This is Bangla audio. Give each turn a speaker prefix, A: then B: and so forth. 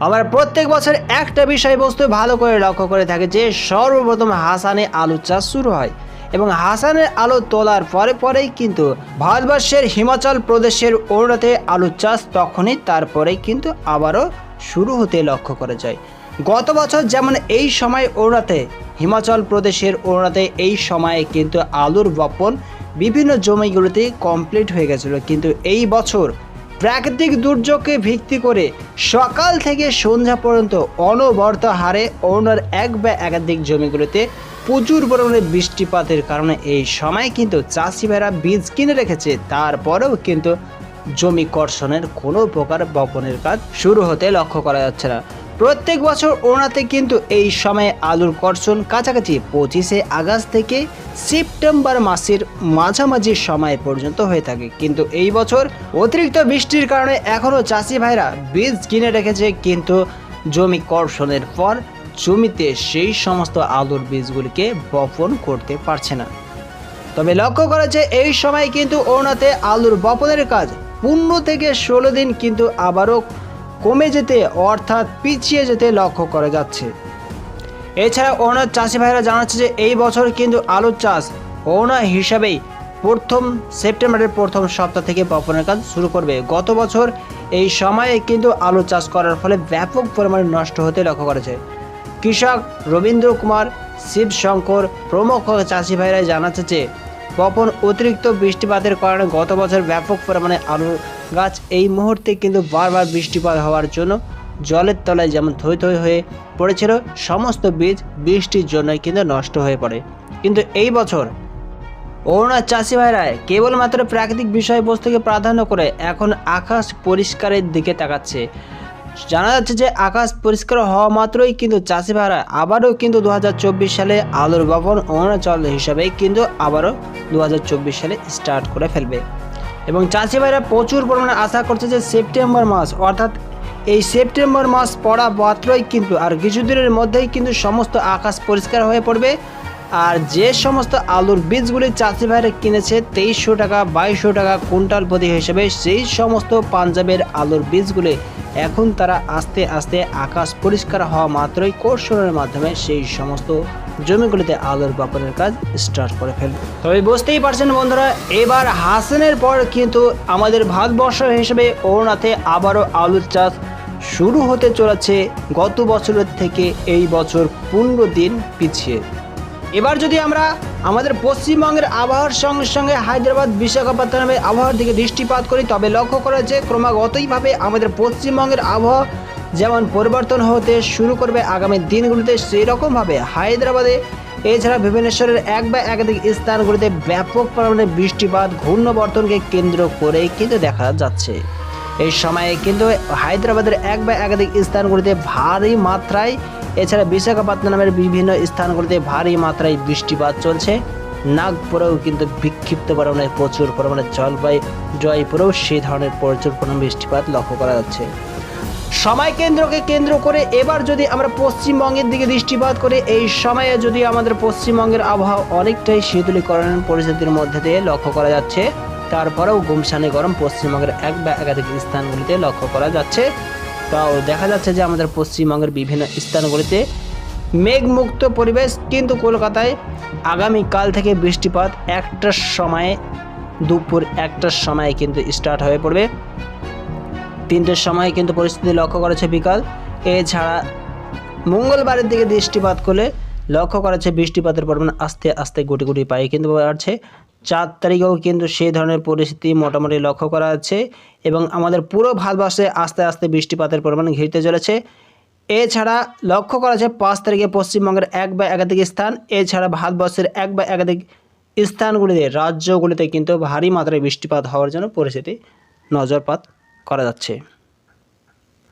A: আমরা প্রত্যেক বছর একটা বিষয়বস্তু ভালো করে লক্ষ্য করে থাকি যে সর্বপ্রথম হাসানে আলু চাষ শুরু হয় এবং হাসানের আলু তোলার পরে পরেই কিন্তু ভারতবর্ষের হিমাচল প্রদেশের অরুণাতে আলু চাষ তখনই তারপরেই কিন্তু আবারও শুরু হতে লক্ষ্য করা যায়। গত বছর যেমন এই সময় অরুণাতে হিমাচল প্রদেশের অরুণাতে এই সময়ে কিন্তু আলুর বপন বিভিন্ন জমিগুলোতে কমপ্লিট হয়ে গেছিল। কিন্তু এই বছর প্রাকৃতিক দুর্যোগকে ভিত্তি করে সকাল থেকে সন্ধ্যা পর্যন্ত অনবরত হারে অরুণার এক বা একাধিক জমিগুলোতে প্রচুর পরিমাণে বৃষ্টিপাতের কারণে এই সময় কিন্তু চাষি ভাইরা বীজ কিনে রেখেছে। তারপরেও কিন্তু জমি কর্ষণের কোনো প্রকার বপনের কাজ শুরু হতে লক্ষ্য করা যাচ্ছে না। প্রত্যেক বছর ওনাতে কিন্তু এই সময়ে আলুর কর্ষণ কাছাকাছি পঁচিশে আগস্ট থেকে সেপ্টেম্বর মাসের মাঝামাঝি সময় পর্যন্ত হয়ে থাকে। কিন্তু এই বছর অতিরিক্ত বৃষ্টির কারণে এখনও চাষি ভাইরা বীজ কিনে রেখেছে, কিন্তু জমি কর্ষণের পর জমিতে সেই সমস্ত আলুর বীজগুলিকে বপন করতে পারছে না। তবে লক্ষ্য করা যে এই সময় কিন্তু অরুণাতে আলুর বপনের কাজ পনেরো থেকে ষোলো দিন কিন্তু আবারও কমে যেতে অর্থাৎ পিছিয়ে যেতে লক্ষ্য করা যাচ্ছে। এছাড়া অরুণার চাষি ভাইরা জানাচ্ছে যে এই বছর কিন্তু আলুর চাষ অরুণা হিসাবেই প্রথম সেপ্টেম্বরের প্রথম সপ্তাহ থেকে বপনের কাজ শুরু করবে। গত বছর এই সময়ে কিন্তু আলু চাষ করার ফলে ব্যাপক পরিমাণে নষ্ট হতে লক্ষ্য করেছে। কৃষক রবীন্দ্র কুমার, শিবশঙ্কর প্রমুখ চাষি ভাইরা জানাচ্ছে যে বপন অতিরিক্ত বৃষ্টিপাতের কারণে গত বছর ব্যাপক পরিমাণে আলু গাছ এই মুহূর্তে কিন্তু বারবার বৃষ্টিপাত হওয়ার জন্য জলের তলায় যেমন থই থই হয়ে পড়েছিল, সমস্ত বীজ বৃষ্টির জন্যই কিন্তু নষ্ট হয়ে পড়ে। কিন্তু এই বছর অরুণার চাষি ভাইরা কেবলমাত্র প্রাকৃতিক বিষয়বস্তুকে প্রাধান্য করে এখন আকাশ পরিষ্কারের দিকে তাকাচ্ছে। জানা যাচ্ছে যে আকাশ পরিষ্কার হওয়া মাত্রই কিন্তু চাষি ভাইরা আবারও কিন্তু দু হাজার চব্বিশ সালে আলুর বপন অরুণাচল হিসাবে কিন্তু আবারও দু হাজার চব্বিশ সালে স্টার্ট করে ফেলবে। এবং চাষি ভাইরা প্রচুর পরিমাণে আশা করছে যে সেপ্টেম্বর মাস, অর্থাৎ এই সেপ্টেম্বর মাস পড়া মাত্রই কিন্তু আর কিছুদিনের মধ্যেই কিন্তু সমস্ত আকাশ পরিষ্কার হয়ে পড়বে। আর যে সমস্ত আলুর বীজগুলি চাষি ভাইরা কিনেছে, তেইশশো টাকা, বাইশশো টাকা কুইন্টাল প্রতি হিসেবে সেই সমস্ত পাঞ্জাবের আলুর বীজগুলি এখন তারা আস্তে আস্তে আকাশ পরিষ্কার হওয়া মাত্রই কোর্সনের মাধ্যমে সেই সমস্ত জমিগুলিতে আলুর বপনের কাজ স্টার্ট করে ফেলবে। তবে বুঝতেই পারছেন বন্ধুরা, এবার হাসানের পর কিন্তু আমাদের ভারতবর্ষ হিসেবে অরুণাতে আবারও আলুর চাষ শুরু হতে চলেছে। গত বছরের থেকে এই বছর পনেরো দিন পিছিয়ে। এবার যদি আমরা আমাদের পশ্চিমবঙ্গের আবহাওয়ার সঙ্গে সঙ্গে হায়দ্রাবাদ, বিশাখাপত্তনমের আবহাওয়ার দিকে দৃষ্টিপাত করি, তবে লক্ষ্য করা যে ক্রমাগতইভাবে আমাদের পশ্চিমবঙ্গের আবহাওয়া যেমন পরিবর্তন হতে শুরু করবে আগামী দিনগুলিতে সেই রকমভাবে হায়দ্রাবাদে, এছাড়া ভুবনেশ্বরের এক বা একাধিক স্থানগুলিতে ব্যাপক পরিমাণে বৃষ্টিপাত, ঘূর্ণবর্তনকে কেন্দ্র করেই কিন্তু দেখা যাচ্ছে। এই সময়ে কিন্তু হায়দ্রাবাদের এক বা একাধিক স্থানগুলিতে ভারী মাত্রায় এছাড়া বিশাখাপত্তনমের বিভিন্ন স্থানগুলিতে ভারী মাত্রায় বৃষ্টিপাত চলছে। নাগপুরেও কিন্তু বিক্ষিপ্ত পরিমাণে প্রচুর পরিমাণে জলবায়ু জয়পুরেও সেই ধরনের প্রচুর পরিমাণে বৃষ্টিপাত লক্ষ্য করা যাচ্ছে। সময় কেন্দ্রকে কেন্দ্র করে এবার যদি আমরা পশ্চিমবঙ্গের দিকে দৃষ্টিপাত করি, এই সময়ে যদি আমাদের পশ্চিমবঙ্গের আবহাওয়া অনেকটাই শীতলীকরণের পরিস্থিতির মধ্যে দিয়ে লক্ষ্য করা যাচ্ছে, তারপরেও গুমসানি গরম পশ্চিমবঙ্গের এক বা একাধিক স্থানগুলিতে লক্ষ্য করা যাচ্ছে। তাও দেখা যাচ্ছে যে আমাদের পশ্চিমবঙ্গের বিভিন্ন স্থানগুলিতে মেঘমুক্ত পরিবেশ, কিন্তু কলকাতায় আগামীকাল থেকে বৃষ্টিপাত একটার সময়ে, দুপুর একটার সময়ে কিন্তু স্টার্ট হয়ে পড়বে। তিনটের সময়ে কিন্তু পরিস্থিতি লক্ষ্য করেছে বিকাল। এছাড়া মঙ্গলবারের দিকে দৃষ্টিপাত করলে লক্ষ্য করেছে বৃষ্টিপাতের পরিমাণ আস্তে আস্তে গুটি গুটি পায়ে কিন্তু বাড়ছে। চার তারিখেও কিন্তু সেই ধরনের পরিস্থিতি মোটামুটি লক্ষ্য করা যাচ্ছে এবং আমাদের পুরো ভারতবর্ষে আস্তে আস্তে বৃষ্টিপাতের পরিমাণ ঘিরতে চলেছে। এছাড়া লক্ষ্য করা যায় পাঁচ তারিখে পশ্চিমবঙ্গের এক বা একাধিক স্থান, এছাড়া ভারতবর্ষের এক বা একাধিক স্থানগুলিতে, রাজ্যগুলিতে কিন্তু ভারী মাত্রায় বৃষ্টিপাত হওয়ার জন্য পরিস্থিতি নজরপাত করা যাচ্ছে।